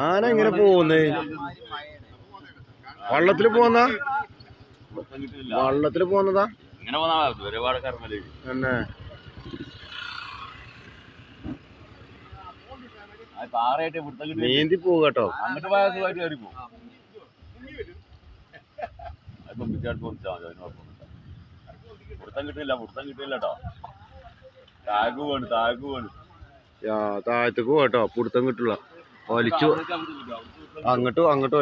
ആന എങ്ങനെ പോകുന്നേ വള്ളത്തിൽ പോന്ന വള്ളത്തിൽ പോന്നതാ ഇങ്ങനെ ഒരുപാട് കർമ്മലേ തന്നെ. പാറയായിട്ട് ഇവിടുത്തെ നീന്തി പോകട്ടോ അങ്ങോട്ട് പോയാൽ സുഖമായിട്ട് കയറി പോകും മതി അതിന് കുഴപ്പമൊന്നുമില്ല പിടുത്തം കിട്ടില്ല പിടുത്തം കിട്ടില്ല കേട്ടോ. താഗ് വേണം താഗ് വേണം. താഴത്തേക്ക് പോകട്ടോ പിടുത്തം കിട്ടില്ല പിടുത്തം അങ്ങോട്ട് അങ്ങോട്ട്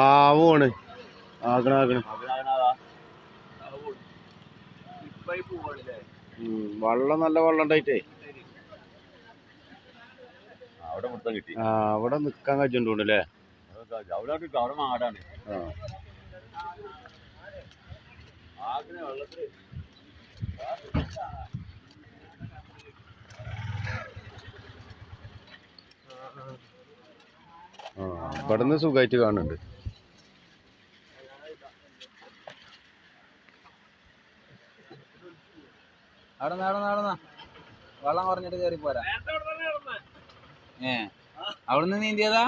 ആവുമാണ് ആകണ പിടുത്തം വെള്ളം നല്ല വള്ളം ഉണ്ടായിട്ടേ. അവിടെ നിക്കാൻ കഴിച്ചിട്ടുണ്ടല്ലേ അവിടെ അവിടെ മാടാണ് ആ. ആഗ്രഹം വെള്ളത്തിൽ ആ ഇവിടുന്ന് സുഖമായിട്ട് കാണുന്നുണ്ട്. അവിടെ നിന്ന് അവിടെ നിന്ന് വെള്ളം കുറഞ്ഞിട്ട് കയറി പോരാ ഏ. അവിടുന്ന് നീന്തിയതാ?